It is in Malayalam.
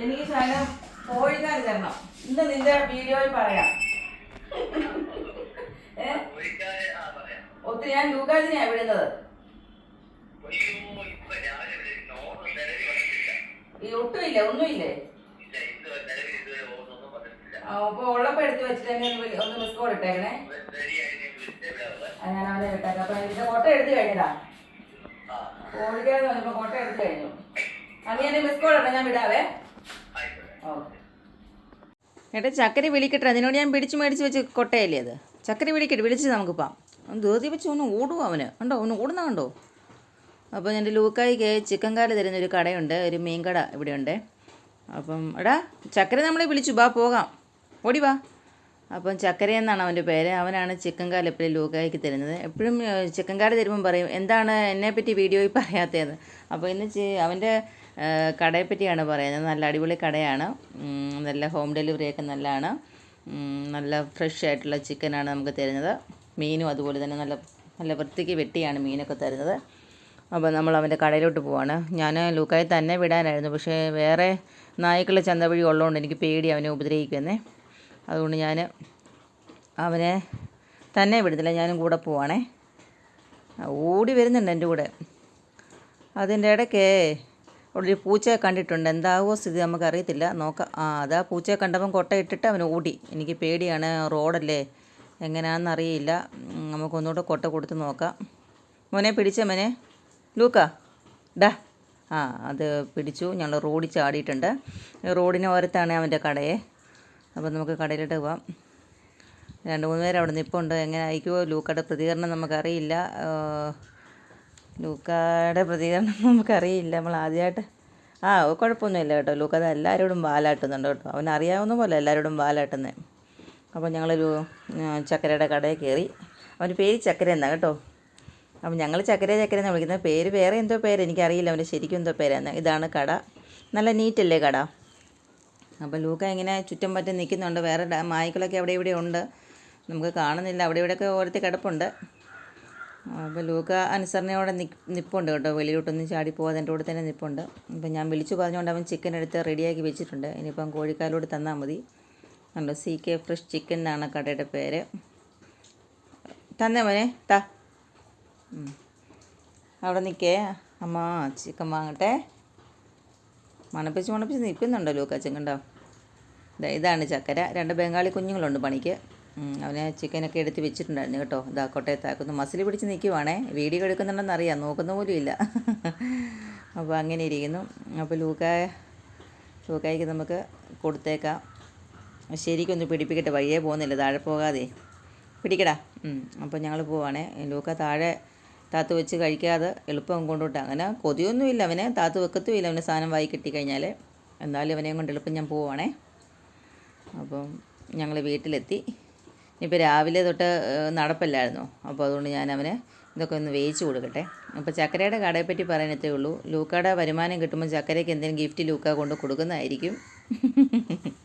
എനിക്ക് ശകലം കോഴിക്കാർ തരണം. ഇന്ന് നിന്റെ വീഡിയോയിൽ പറയാം. ഒത്തിരി ഞാൻ ലൂക്കാസിനെയാ വിടുന്നത്. ഒട്ടുമില്ല ഒന്നുമില്ലേ? അപ്പൊ ഉള്ളപ്പോ എടുത്ത് വെച്ചിട്ട് എന്നെ ഒന്ന് മിസ് കോൾ ഇട്ടേക്കണേ. ഞാൻ അവനെ വിട്ടേക്കാം. അപ്പൊ ഇതിന്റെ കൊട്ട എടുത്ത് കഴിഞ്ഞതാ. കോഴിക്കാതെ പറഞ്ഞപ്പോ കൊട്ട എടുത്ത് കഴിഞ്ഞു. അങ്ങനെ മിസ് കോൾ ഇട്ടാ ഞാൻ വിടാവേ. ഓക്കെ ഏട്ടാ ചക്കര വിളിക്കട്ടെ. അതിനോട് ഞാൻ പിടിച്ച് മേടിച്ച് വെച്ച് കൊട്ടയല്ലേ അത്? ചക്കര വിളിക്കട്ടെ. വിളിച്ച് നമുക്കിപ്പം. ധൃതി വെച്ച് ഒന്ന് ഓടുക അവന്? ഉണ്ടോ ഒന്ന് ഓടുന്ന കണ്ടോ? അപ്പോൾ എന്റെ ലൂക്കായിക്ക് ചിക്കൻ കാൽ തരുന്ന ഒരു കടയുണ്ട്. ഒരു മീൻ കട ഇവിടെയുണ്ട്. അപ്പം എടാ ചക്കരി നമ്മളെ വിളിച്ചു. ബാ പോകാം. ഓടി വാ. അപ്പം ചക്കര എന്നാണ് അവന്റെ പേര്. അവനാണ് ചിക്കൻ കാൽ എപ്പോഴും ലൂക്കായിക്ക് തരുന്നത്. എപ്പോഴും ചിക്കൻ കാൽ തരുമ്പം പറയും എന്താണ് എന്നെപ്പറ്റി വീഡിയോയിൽ പറയാത്തത് അപ്പോൾ ഇന്ന് അവന്റെ കടയെ പറ്റിയാണ് പറയുന്നത്. നല്ല അടിപൊളി കടയാണ്. നല്ല ഹോം ഡെലിവറി ഒക്കെ നല്ലതാണ്. നല്ല ഫ്രഷ് ആയിട്ടുള്ള ചിക്കനാണ് നമുക്ക് തരുന്നത്. മീനും അതുപോലെ തന്നെ നല്ല നല്ല വൃത്തിക്ക് വെട്ടിയാണ് മീനൊക്കെ തരുന്നത്. അപ്പോൾ നമ്മൾ അവന്റെ കടയിലോട്ട് പോവാണ്. ഞാൻ ലൂക്കായി തന്നെ വിടാനായിരുന്നു. പക്ഷേ വേറെ നായ്ക്കൾ ചന്ത വഴി ഉള്ളതുകൊണ്ട് എനിക്ക് പേടി അവനെ ഉപദ്രവിക്കുമെന്നേ. അതുകൊണ്ട് ഞാൻ അവനെ തന്നെ വിടുന്നില്ല ഞാനും കൂടെ പോവാണേ. ഓടി വരുന്നുണ്ട് എന്റെ കൂടെ. അതിന്റെ ഇടയ്ക്ക് ഒരു പൂച്ചയെ കണ്ടിട്ടുണ്ട്. എന്താവോ സ്ഥിതി നമുക്കറിയത്തില്ല. നോക്കാം. ആ അതാ പൂച്ചയെ കണ്ടപ്പം കൊട്ട ഇട്ടിട്ട് അവൻ ഓടി. എനിക്ക് പേടിയാണ്. റോഡല്ലേ. എങ്ങനെയാണെന്നറിയില്ല അറിയില്ല നമുക്കൊന്നുകൂടെ കൊട്ട കൊടുത്ത് നോക്കാം. മോനെ പിടിച്ച മോനെ. ലൂക്ക ഡാ. ആ അത് പിടിച്ചു. ഞങ്ങൾ റോഡിൽ ചാടിയിട്ടുണ്ട്. റോഡിന് ഓരത്താണ് അവന്റെ കടയെ. അപ്പോൾ നമുക്ക് കടയിലോട്ട് പോവാം. രണ്ട് മൂന്ന് പേര് അവിടെ നിൽപ്പുണ്ട് എങ്ങനെ ആയിക്കോ ലൂക്കയുടെ പ്രതികരണം നമുക്കറിയില്ല. ലൂക്കയുടെ പ്രതികരണം നമുക്കറിയില്ല. നമ്മൾ ആദ്യമായിട്ട് ആ കുഴപ്പമൊന്നുമില്ല കേട്ടോ. ലൂക്ക അത് എല്ലാവരോടും വാലാട്ടുന്നുണ്ട് കേട്ടോ. അവൻ അറിയാവുന്ന പോലെ എല്ലാവരോടും വാലാട്ടുന്നത് അപ്പോൾ ഞങ്ങളൊരു ചക്കരയുടെ കടയിൽ കയറി. അവന്റെ പേര് ചക്കര എന്നാ കേട്ടോ. അപ്പം ഞങ്ങൾ ചക്കര ചക്കര എന്നാണ് വിളിക്കുന്നത്. പേര് വേറെ എന്തോ പേര് എനിക്കറിയില്ല. അവന്റെ ശരിക്കും എന്തോ പേരാണ് ഇതാണ് കട. നല്ല നീറ്റല്ലേ കട? അപ്പോൾ ലൂക്ക ഇങ്ങനെ ചുറ്റും പറ്റി നിൽക്കുന്നുണ്ട്. വേറെ മായ്ക്കളൊക്കെ അവിടെ ഇവിടെ ഉണ്ട്. നമുക്ക് കാണുന്നില്ല. അവിടെ ഇവിടെയൊക്കെ ഓരോരുത്തർ കിടപ്പുണ്ട്. അപ്പോൾ ലൂക്ക അനുസരണയോടെ നിപ്പുണ്ട് കേട്ടോ. വെളിയിലോട്ടൊന്നും ചാടി പോകാതെ എന്റെ കൂടെ തന്നെ നിപ്പുണ്ട്. അപ്പം ഞാൻ വിളിച്ചു പറഞ്ഞുകൊണ്ട് അവൻ ചിക്കൻ എടുത്ത് റെഡിയാക്കി വെച്ചിട്ടുണ്ട്. ഇനിയിപ്പം കോഴിക്കാലോട് തന്നാൽ മതി. കണ്ടോ സി കെ ഫ്രഷ് ചിക്കൻ എന്നാണ് കടയുടെ പേര്. തന്നെ മോനെ താ. അവിടെ നിൽക്കേ. അമ്മ ചിക്കൻ വാങ്ങട്ടെ. മണപ്പിച്ച് മണപ്പിച്ച് നിൽക്കുന്നുണ്ടോ ലൂക്ക കണ്ടോ? ദേ ഇതാണ് ചക്കര. രണ്ട് ബംഗാളി കുഞ്ഞുങ്ങളുണ്ട് പണിക്ക്. അവനെ ചിക്കനൊക്കെ എടുത്ത് വെച്ചിട്ടുണ്ടായിരുന്നു കേട്ടോ. ഇതാ കോട്ടയത്താക്കുന്നു. മസിൽ പിടിച്ച് നിൽക്കുവാണേ വീഡിയോ എടുക്കുന്നുണ്ടെന്ന് അറിയാം. നോക്കുന്ന പോലും ഇല്ല. അപ്പോൾ അങ്ങനെ ഇരിക്കുന്നു. അപ്പോൾ ലൂക്കായ ലൂക്കായ്ക്ക് നമുക്ക് കൊടുത്തേക്കാം. ശരിക്കൊന്ന് പിടിപ്പിക്കട്ടെ. വഴിയേ പോകുന്നില്ല. താഴെ പോകാതെ. പിടിക്കടാ. അപ്പോൾ ഞങ്ങൾ പോവാണേ. ലൂക്ക താഴെ താത്ത് വെച്ച് കഴിക്കാതെ എളുപ്പം കൊണ്ടുവിട്ട് അങ്ങനെ കൊതിയൊന്നുമില്ല അവനെ. താത്ത് വെക്കത്തുമില്ല. അവന് സാധനം വായി കിട്ടിക്കഴിഞ്ഞാൽ എന്നാലും അവനെയും കൊണ്ട് എളുപ്പം ഞാൻ പോവാണേ. അപ്പം ഞങ്ങൾ വീട്ടിലെത്തി. ഇനിയിപ്പോൾ രാവിലെ തൊട്ട് നടപ്പല്ലായിരുന്നു നടപ്പല്ലായിരുന്നോ. അപ്പോൾ അതുകൊണ്ട് ഞാൻ അവന് ഇതൊക്കെ ഒന്ന് വേവിച്ച് കൊടുക്കട്ടെ. അപ്പോൾ ചക്കരയുടെ കടയെ പറ്റി പറയാനത്തേ ഉള്ളൂ. ലൂക്കയുടെ വരുമാനം കിട്ടുമ്പോൾ ചക്കരയ്ക്ക് എന്തെങ്കിലും ഗിഫ്റ്റ് ലൂക്ക കൊണ്ട് കൊടുക്കുന്നതായിരിക്കും.